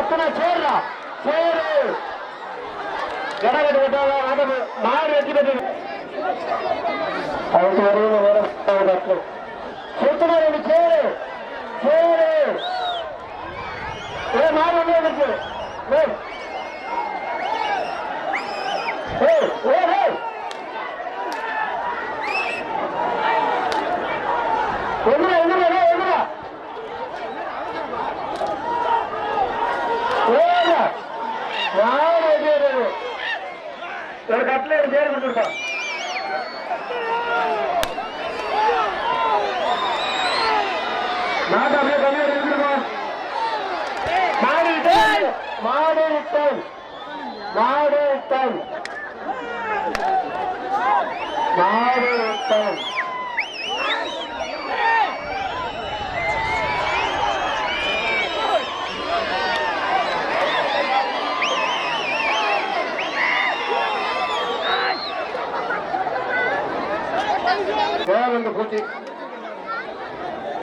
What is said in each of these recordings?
சுத்தனா சேர்றா சேரு கடகட்டு விட்டாங்க ஆட்டம் மாடு வெற்றி வருவது சேரு சேரு ஏ மாடு வந்து ஏய். ஏய், ஏய், ஏய். எங்கடா எங்கடா ஏய், எங்கடா ஏடா மாடு வெற்றி பெற்றது ஒரு கட்டில ஒரு பேர் கொடுத்துருக்கோம் மாடு அப்படியே கம்மியா மாடு மாடு மாடு மாடு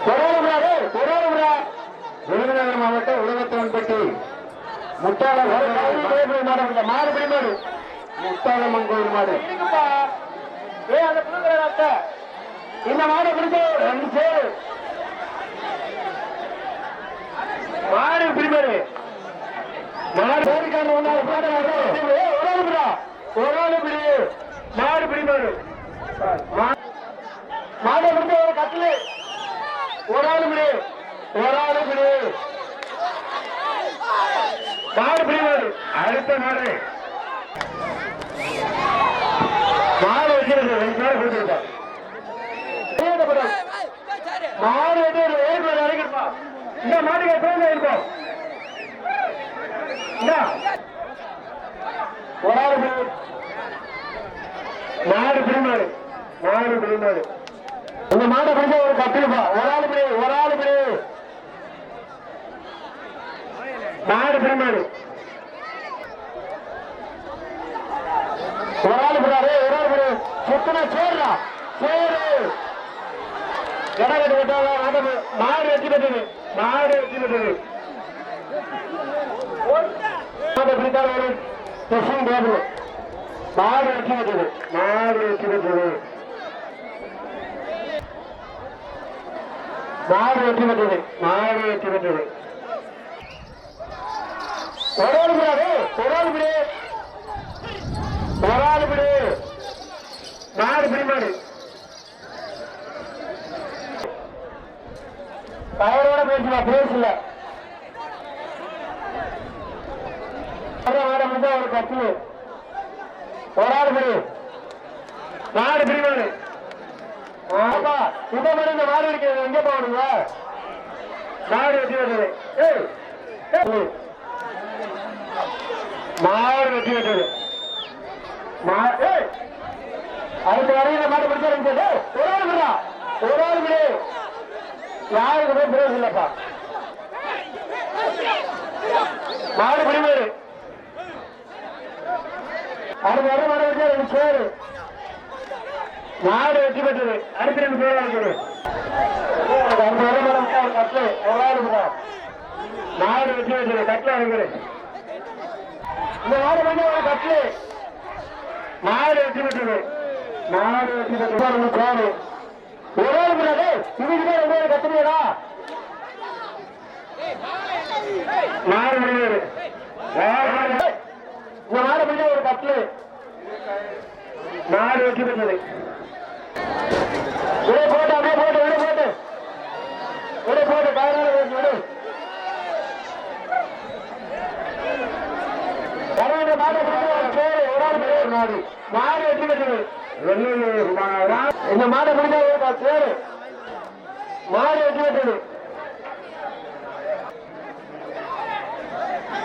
கொரோனா கொரோனா விருதுநகர் மாவட்டம் உலகத்தவன்பட்டி முட்டாள மாடு மாடு மாடு. முட்டாளம்மன் கோயில் மாடு. ஏ அந்த புழுங்குறாத்த இந்த மாடு பிடிச்சு. ரெண்டு சேரு. மாடு பிடி மாடு. பேருக்கான ஒன்னாவது பாடு ஒரு ஆள் பிடா ஒரு ஆள் பிடி மாடு பிடி மாடு மா- மாடு பிடிச்ச ஒரு கட்டிலு ஒரு ஆள் பிடி ஒரு ஆள் பிடி மாடு பிடிவாரு அடுத்த மாடு. மாடு வைக்கிறது ரெண்டு பேர் கொடுத்துருக்கா மாடு வந்து ஒரு ஏழு இந்த மாட்டுக்கு எத்தனை இருக்கும்? ஒரு ஆள் மாடு பிடி. மாடு மாடு மாடு இந்த மாட்டை பிடிச்ச ஒரு கட்டிலுப்பா ஒரு ஒரு ஆள் பிடி மாடு பிடி மாடு ஒரு ஆள் பிடாரு ஒரு ஆள் பிடி சேர்றா சேரு கடகட்டு கட்டாத ஆட்டம் மாடு வெற்றி பெற்றது. மாடு வெற்றி பெற்றது. மாடு டேபிள் மாடு வெற்றி பெற்றது. மாடு வெற்றி பெற்றது. மாடு வெற்றி பெற்றது. மாடு வெற்றி பெற்றது. ஒரு ஒரு ஆள் பிடி நாலு பிடி மாடு கயரோட பேசல. பேசல மாட முடிஞ்சா ஒரு கட்டு ஒரு ஆள் பிடி மாடு பிடி ஆமா இந்த மாதிரி இந்த மாடு இருக்கிறது எங்க போகணுங்க? மாடு வெட்டி வெட்டது. ஏய், மாடு வெட்டி வெட்டது. மா- ஏய். அடுத்த வரையில மாட்டு பிடிச்சா ரெண்டு ஒரு ஆள் விடா ஒரு ஆள் விடு. யாருக்கு போய் பிரேஸ் இல்லப்பா. மாடு பிடிமாடு அடுத்த வர மாடு வச்சா ரெண்டு சேரு மாடு வெற்றி பெற்றது. அடுத்த ரெண்டு பேரா இருக்குது அடுத்த வர மாடு வச்சா ஒரு கட்டு ஒரு ஆள் விடா மாடு வெற்றி பெற்றது. கட்டில இருக்குது இந்த மாடு பண்ண ஒரு கட்டு மாடு வெற்றி பெற்றது. நாடு ஒரு ஆள் விடாது இதுக்கு கத்துறியடா மாடு முடியாது இந்த ஒரு கட்லு மாடு வெற்றி பெற்றது விட போட்டு அப்படியே போட்டு விட போட்டு விட போட்டு காரணம் விடு பரவாயில்ல, மாடு பிடிச்ச ஒரு பேரு, ஒரு ஆள் பேரு, ஒரு மாடு மாடு வெற்றி பெற்றது இந்த மாடை பிடிக்காது ஒரு மாடு எட்டு பெற்றது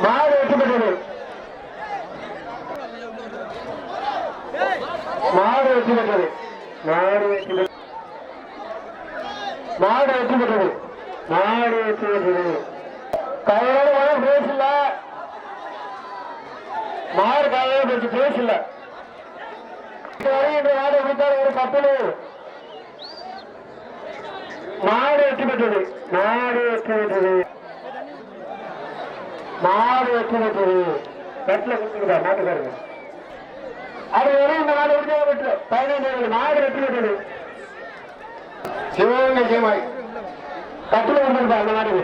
மாடு எட்டு பெற்றது மாடு எட்டு பெற்றது மாடு எட்டு பெற்றது மாடு எட்டு பெற்றது மாடு எட்டு பெற்றது கையோட வர பேசல. மாடு கையோட பேசல. இந்த மாடு பிடித்தால் ஒரு கப்பலு மாடு வெற்றி பெற்றது மாடு வெற்றி பெற்றது மாடு வெற்றி பெற்றது கட்டில கொடுத்துருக்கா நாட்டுக்காரங்க அது வரையும் இந்த மாடு விட்டு விட்டு பதினைந்து மாடு வெற்றி பெற்றது சிவகங்கை ஜெயமாய் கட்டில கொடுத்துருக்கா அந்த மாடு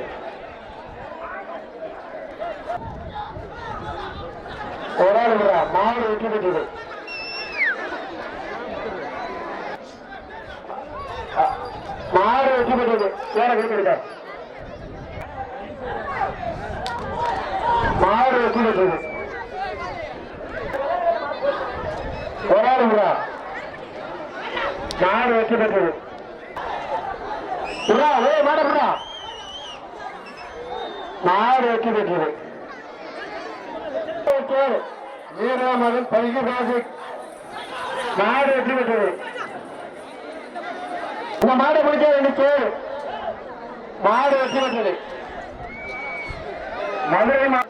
ஒரு ஆள் மாடு வெற்றி பெற்றது அ- மாடு வெற்றி பெற்றது வேற கொடுத்துருக்கா மாடு வெற்றி பெற்றது ஒரு ஆள் விடுறா மாடு வெற்றி பெற்றது விடுறா ஏ மாட விடுறா மாடு வெற்றி பெற்றது மாடு வெற்றி பெற்றது. இந்த மாடு முடிச்சா இருந்துச்சு மாடு வச்சு வந்தது மதுரை மாடு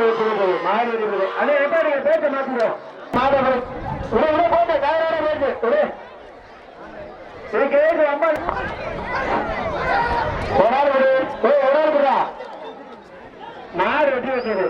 வச்சு மாடு வச்சு அது எப்படி பேச்ச மாத்திரம் மாடு உடனே உடனே போட்டு காரணம் போட்டு உடனே அம்மா ஒரு நாள் ஒரு நாள் மாடு வெட்டி வச்சது